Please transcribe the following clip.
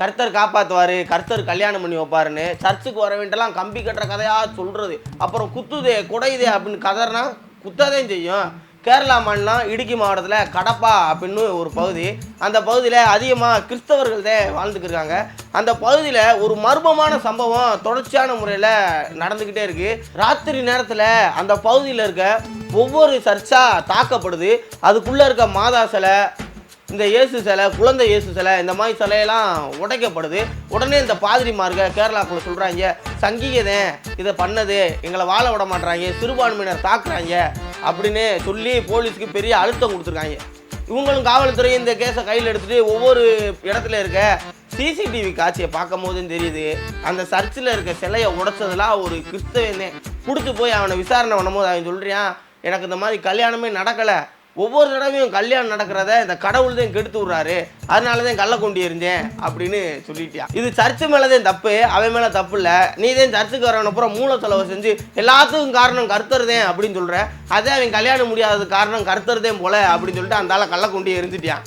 கர்த்தர் காப்பாற்றுவார் கர்த்தர் கல்யாணம் பண்ணி வைப்பாருன்னு சர்ச்சுக்கு வர கம்பி கட்டுற கதையாக சொல்கிறது அப்புறம் குத்துதே குடையுதே அப்படின்னு கதறினா குத்ததையும் செய்யும். கேரளா மாநிலம் இடுக்கி மாவட்டத்தில் கடப்பா அப்படின்னு ஒரு பகுதி. அந்த பகுதியில் அதிகமாக கிறிஸ்தவர்கள் தான் வாழ்ந்துக்கிருக்காங்க அந்த பகுதியில் ஒரு மர்மமான சம்பவம் தொடர்ச்சியான முறையில் நடந்துக்கிட்டே இருக்குது ராத்திரி நேரத்தில் அந்த பகுதியில் இருக்க ஒவ்வொரு சர்ச்சாக தாக்கப்படுது. அதுக்குள்ளே இருக்க மாதா சிலை இந்த இயேசு சிலை குழந்தை இயேசு சிலை இந்த மாதிரி சிலையெல்லாம் உடைக்கப்படுது. உடனே இந்த பாதிரிமார்க கேரளாக்குள்ள சொல்கிறாங்க சங்கீகதன் இதை பண்ணது எங்களை வாழ விட மாட்றாங்க சிறுபான்மையினர் தாக்குறாங்க அப்படின்னு சொல்லி போலீஸ்க்கு பெரிய அழுத்தம் கொடுத்துருக்காங்க. இவங்களும் காவல்துறை இந்த கேஸை கையில் எடுத்துட்டு ஒவ்வொரு இடத்துல இருக்க சிசிடிவி காட்சியை பார்க்கும் போதும் தெரியுது அந்த சர்ச்சில் இருக்க சிலையை உடைச்சதெல்லாம் ஒரு கிறிஸ்தவனே. பிடிச்சி போய் அவனை விசாரணை பண்ணும்போது அவன் சொல்கிறான் எனக்கு இந்த மாதிரி கல்யாணமே நடக்கலை ஒவ்வொரு தடவையும் கல்யாணம் நடக்கிறத இந்த கடவுள் தான் கெடுத்து விட்றாரு. அதனால தான் கள்ள கொண்டு இருந்தேன் அப்படின்னு சொல்லிட்டியா. இது சர்ச்சு மேலே தான் தப்பு அவன் மேலே தப்பு இல்லை. நீ தான் சர்ச்சுக்கு வரவன அப்புறம் மூல செலவு செஞ்சு எல்லாத்துக்கும் காரணம் கருத்துறதேன் அப்படின்னு சொல்கிற அதே அவன் கல்யாணம் முடியாதது காரணம் கருத்துறதே போல அப்படின்னு சொல்லிட்டு அந்த ஆளை கள்ள கொண்டு எரிஞ்சிட்டியான்